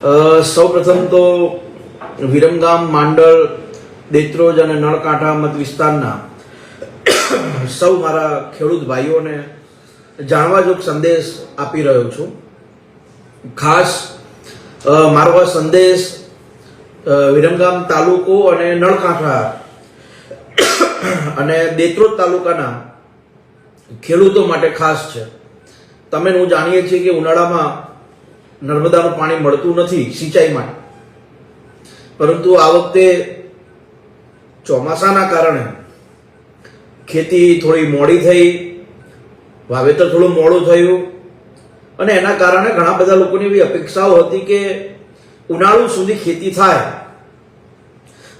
સૌ પ્રથમ તો વિરમગામ માંડળ, દેત્રોજ અને નળકાંઠા મત વિસ્તારના સૌ મારા ખેડૂત ભાઈઓને જાણવા જોગ સંદેશ આપી રહ્યો છું. ખાસ મારો આ સંદેશ વિરમગામ તાલુકો અને નળકાંઠા અને દેત્રોજ તાલુકાના ખેડૂતો માટે ખાસ છે. તમે હું જાણીએ છીએ કે ઉનાળામાં નર્મદાનું પાણી મળતું નથી સિંચાઈ માટે પરંતુ આ વખતે ચોમાસાના કારણે ખેતી થોડી મોડી થઈ, વાવેતર થોડું મોડું થયું અને એના કારણે ઘણા બધા લોકોની એવી અપેક્ષાઓ હતી કે ઉનાળુ સુધી ખેતી થાય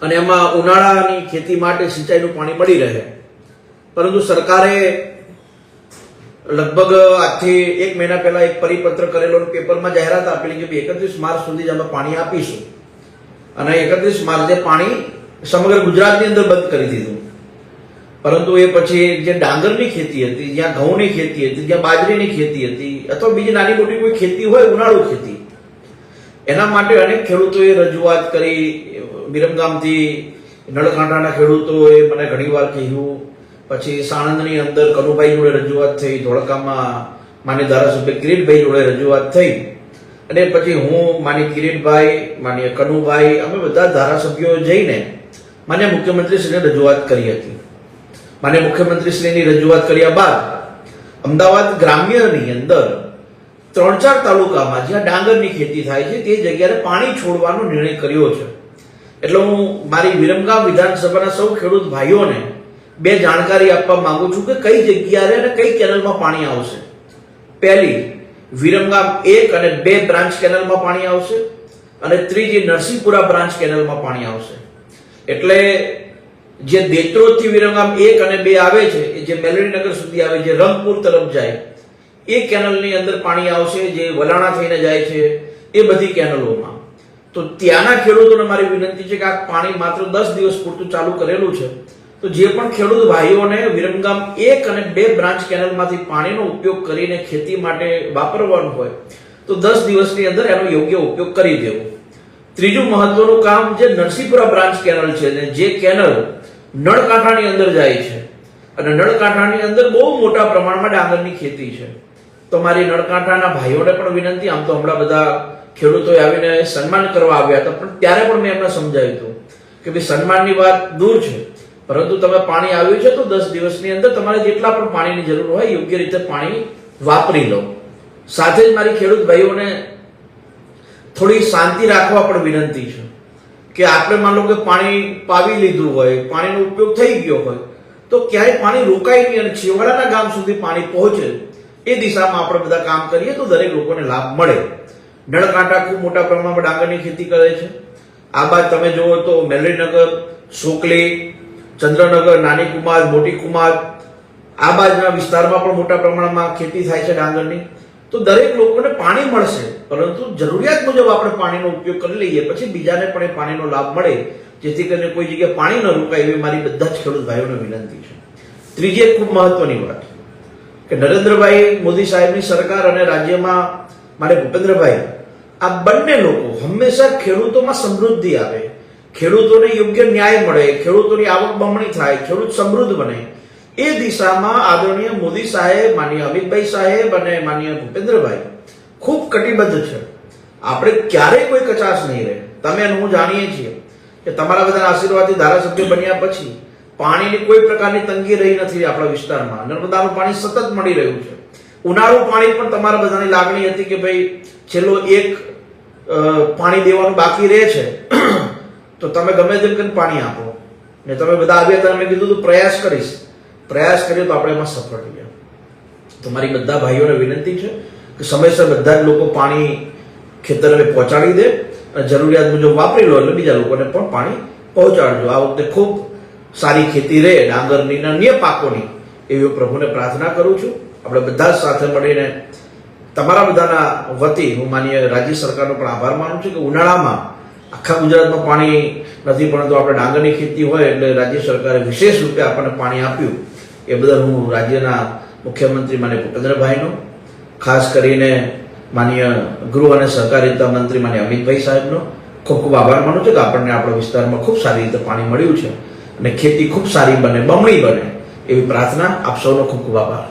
અને એમાં ઉનાળાની ખેતી માટે સિંચાઈનું પાણી મળી રહે. પરંતુ સરકારે લગભગ આજથી એક મહિના પહેલા એક પરિપત્ર કરેલો પેપરમાં જાહેરાત આપેલી કે એકત્રીસ માર્ચ સુધી અમે પાણી આપીશું. અને એકત્રીસ માર્ચે પાણી સમગ્ર ગુજરાતની અંદર બંધ કરી દીધું. પરંતુ એ પછી જે ડાંગરની ખેતી હતી, જ્યાં ઘઉંની ખેતી હતી, જ્યાં બાજરીની ખેતી હતી, અથવા બીજી નાની મોટી કોઈ ખેતી હોય, ઉનાળુ ખેતી, એના માટે અનેક ખેડૂતોએ રજૂઆત કરી. વિરમગામથી નળકાંઠાના ખેડૂતોએ મને ઘણીવાર કહ્યું પછી સાણંદની અંદર કનુભાઈ જોડે રજૂઆત થઈ, ધોળકામાં માની ધારાસભ્ય કિરીટભાઈ જોડે રજૂઆત થઈ. અને પછી હું માની કિરીટભાઈ માની કનુભાઈ, અમે બધા ધારાસભ્યો જઈને માન્ય મુખ્યમંત્રીશ્રીને રજૂઆત કરી હતી. માન્ય મુખ્યમંત્રીશ્રીની રજૂઆત કર્યા બાદ અમદાવાદ ગ્રામ્યની અંદર ત્રણ ચાર તાલુકામાં જ્યાં ડાંગરની ખેતી થાય છે, તે જગ્યાએ પાણી છોડવાનો નિર્ણય કર્યો છે. એટલે હું મારી વિરમગામ વિધાનસભાના સૌ ખેડૂત ભાઈઓને બે જાણકારી આપવા માંગુ છું કે કઈ જગ્યાએ અને કઈ કેનલમાં પાણી આવશે. પહેલી, વિરમગામ એક અને બે બ્રાન્ચ કેનલમાં પાણી આવશે અને ત્રીજી, નરસિંહપુરા બ્રાન્ચ કેનલમાં પાણી આવશે. એટલે જે દેત્રોથી વિરમગામ એક અને બે આવે છે, એ જે મેલડીનગર સુધી આવે, જે રંગપુર તરફ જાય, એ કેનલની અંદર પાણી આવશે, જે વલાણા થઈને જાય છે, એ બધી કેનલોમાં. તો ત્યાંના ખેડૂતોને મારી વિનંતી છે કે આ પાણી માત્ર દસ દિવસ પૂરતું ચાલુ કરેલું છે તો જે પણ ખેડૂત ભાઈઓને વિરમગામ એક અને બે બ્રાન્ચ કેનલમાંથી પાણીનો ઉપયોગ કરીને ખેતી માટે વાપરવાનું હોય, તો દસ દિવસની અંદર એનો યોગ્ય ઉપયોગ કરી દેવો. ત્રીજું મહત્વનું કામ જે નરસિંહપુરા બ્રાન્ચ કેનલ છે ને, જે કેનલ નળકાંઠાની અંદર જાય છે. અને નળકાંઠાની અંદર બહુ મોટા પ્રમાણમાં ડાંગરની ખેતી છે. તો મારી નળકાંઠાના ભાઈઓને પણ વિનંતી, આમ તો હમણાં બધા ખેડૂતોએ આવીને સન્માન કરવા આવ્યા હતા, પણ ત્યારે પણ મેં એમને સમજાવ્યું હતું કે ભાઈ, સન્માનની વાત દૂર છે. પરંતુ તમે પાણી આવ્યું છે તો દસ દિવસની અંદર તમારે જેટલા પણ પાણીની જરૂર હોય યોગ્ય રીતે પાણી વાપરી લો. સાથે જ મારી ખેડૂત ભાઈઓને થોડી શાંતિ રાખવા પણ વિનંતી છે કે આપણે માન કે પાણી પાવી લીધું હોય, પાણીનો ઉપયોગ થઈ ગયો હોય, તો ક્યારેય પાણી રોકાય નહીં અને છેવાડાના ગામ સુધી પાણી પહોંચે એ દિશામાં આપણે બધા કામ કરીએ તો દરેક લોકોને લાભ મળે. નળકાંઠા ખૂબ મોટા પ્રમાણમાં ડાંગરની ખેતી કરે છે. આ બાદ તમે જુઓ તો મેલરીનગર સોકલી ચંદ્રનગર નાની કુમાર મોટી કુમાર આ બાજુના વિસ્તારમાં પણ મોટા પ્રમાણમાં ખેતી થાય છે ડાંગરની. તો દરેક લોકોને પાણી મળશે, પરંતુ જરૂરિયાત મુજબ આપણે પાણીનો ઉપયોગ કરી લઈએ, પછી બીજાને પણ એ પાણીનો લાભ મળે, જેથી કરીને કોઈ જગ્યાએ પાણી ન રોકાય એવી મારી બધા જ ખેડૂત ભાઈઓને વિનંતી છે. ત્રીજી એક ખૂબ મહત્વની વાત, કે નરેન્દ્રભાઈ મોદી સાહેબની સરકાર અને રાજ્યમાં મારે ભૂપેન્દ્રભાઈ, આ બંને લોકો હંમેશા ખેડૂતોમાં સમૃદ્ધિ આવે ખેડૂતોને યોગ્ય ન્યાય મળે, ખેડૂતોની આવક બમણી થાય, ખેડૂત સમૃદ્ધ બને. એ દિશામાં આદરણીય મોદી સાહેબ, માનીય અમિતભાઈ સાહેબ અને માનીય ભૂપેન્દ્રભાઈ, ખૂબ કટિબદ્ધ છે. આપણે ક્યારેય કોઈ કચાશ નહીં રહે. તમે અને હું જાણીએ છીએ કે તમારા બધાના આશીર્વાદથી ધારાસભ્ય બન્યા પછી પાણીની કોઈ પ્રકારની તંગી રહી નથી આપણા વિસ્તારમાં. નર્મદાનું પાણી સતત મળી રહ્યું છે. ઉનાળું પાણી પણ તમારા બધાની લાગણી હતી કે ભાઈ છેલ્લો એક પાણી દેવાનું બાકી રહે છે. તો તમે ગમે તેમ કરીને પાણી આપો. ને તમે બધા આવ્યા હતા મેં કીધું તું, પ્રયાસ કરીશ. પ્રયાસ કર્યો તો આપણે એમાં સફળ થયા તો મારી બધા ભાઈઓને વિનંતી છે કે સમયસર બધા જ લોકો પાણી ખેતરને પહોંચાડી દે અને જરૂરિયાત મુજબ વાપરી લો એટલે બીજા લોકોને પણ પાણી પહોંચાડજો. આ વખતે ખૂબ સારી ખેતી રહે ડાંગરની અને અન્ય પાકોની એવી પ્રભુને પ્રાર્થના કરું છું. આપણે બધા સાથે મળીને તમારા બધાના વતી હું માનીય રાજ્ય સરકારનો પણ આભાર માનું છું કે ઉનાળામાં આખા ગુજરાતમાં પાણી નથી, પરંતુ આપણે ડાંગરની ખેતી હોય એટલે રાજ્ય સરકારે વિશેષ રૂપે આપણને પાણી આપ્યું. એ બદલ હું રાજ્યના મુખ્યમંત્રી માન્ય ભૂપેન્દ્રભાઈનો, ખાસ કરીને માનીય ગૃહ અને સહકારિતા મંત્રી માન્ય અમિતભાઈ સાહેબનો, ખૂબ ખૂબ આભાર માનું છું કે આપણને આપણા વિસ્તારમાં ખૂબ સારી રીતે પાણી મળ્યું છે અને ખેતી ખૂબ સારી બને, બમણી બને એવી પ્રાર્થના આપ સૌનો ખૂબ ખૂબ આભાર.